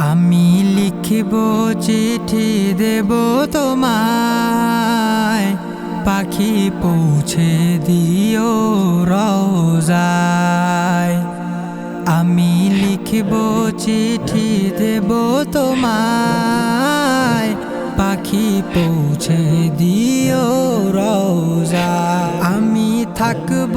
আমি লিখিব চিঠি দেব তোমায়। পাখি পৌঁছে দিও রোজায় আমি লিখিব চিঠি দেব তোমায়। পাখি পৌঁছে দিও রোজা আমি থাকব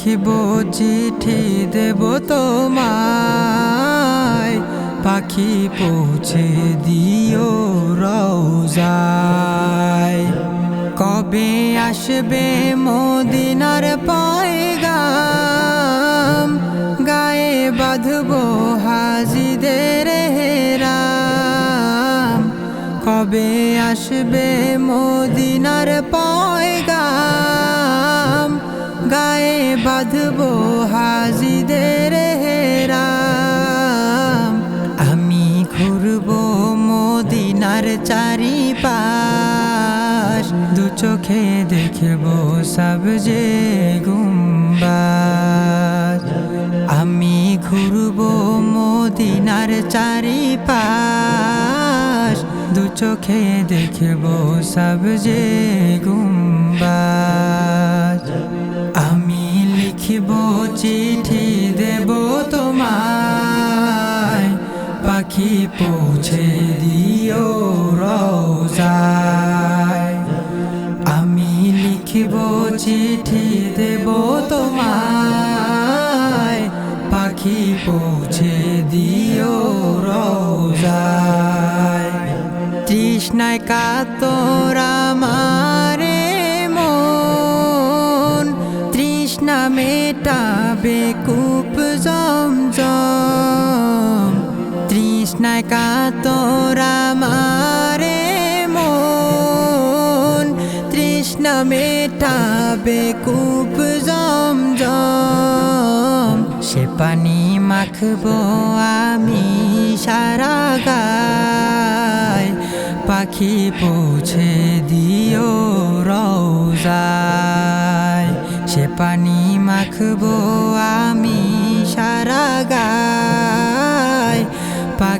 লিখিব চিঠি দেব তোমায়। পাখি পৌঁছে দিও রোজায় কবে আসবে মদিনার পয়গাম? গায়ে বাঁধব হাজিদের হেরাম। কবে আসবে মদিনার পয়গাম? বাঁধব হাজিদের হেরাম। আমি ঘুরব মদিনার চারিপাশ। দু চোখে দেখব সব যে গুম্বাজ। আমি ঘুরব মদিনার চারিপাশ। দু চোখে দেখব সব যে পাখি পৌঁছে দিও রোজায়। আমি লিখিব চিঠি দেব তোমায়। পাখি পৌঁছে দিও রোজায়। তৃষ্ণায় কাতর আমারে মন। তৃষ্ণা মেটাবে কূপ জমজম তৃষ্ণায় কাতর আমারে মন, তৃষ্ণা মেটাবে কূপ জমজম। সে পানি মাখবো আমি সারা গায়, পাখি পৌঁছে দিও রোজায় সে পানি মাখবো আমি সারা গায়।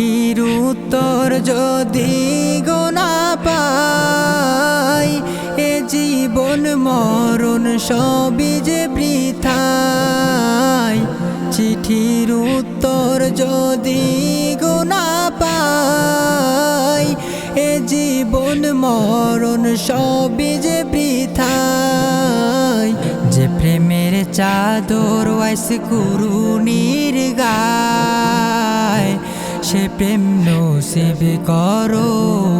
চিঠির উত্তর যদি গোনা পাই, এ জীবন মরণ সবই যে বৃথায় চিঠির উত্তর যদি গোনা পাই, এ জীবন মরণ সবই যে বৃথায় যে প্রেমের চাদর ওয়াইস কুরুনির গায় সে প্রেম নসিব করো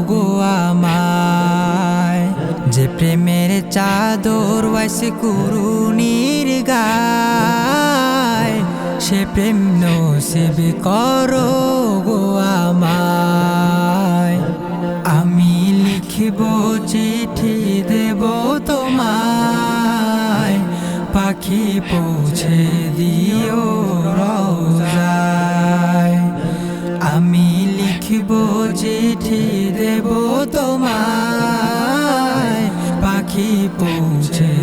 গো আমায়। যে প্রেমের চাদর ওয়াইস কুরুনির গায়, সে প্রেম নসিব করো গো আমায়। আমি লিখিব চিঠি দেব তোমায়, পাখি পৌঁছে দিও তোমায় পাখি পৌঁছে দিও রোজায়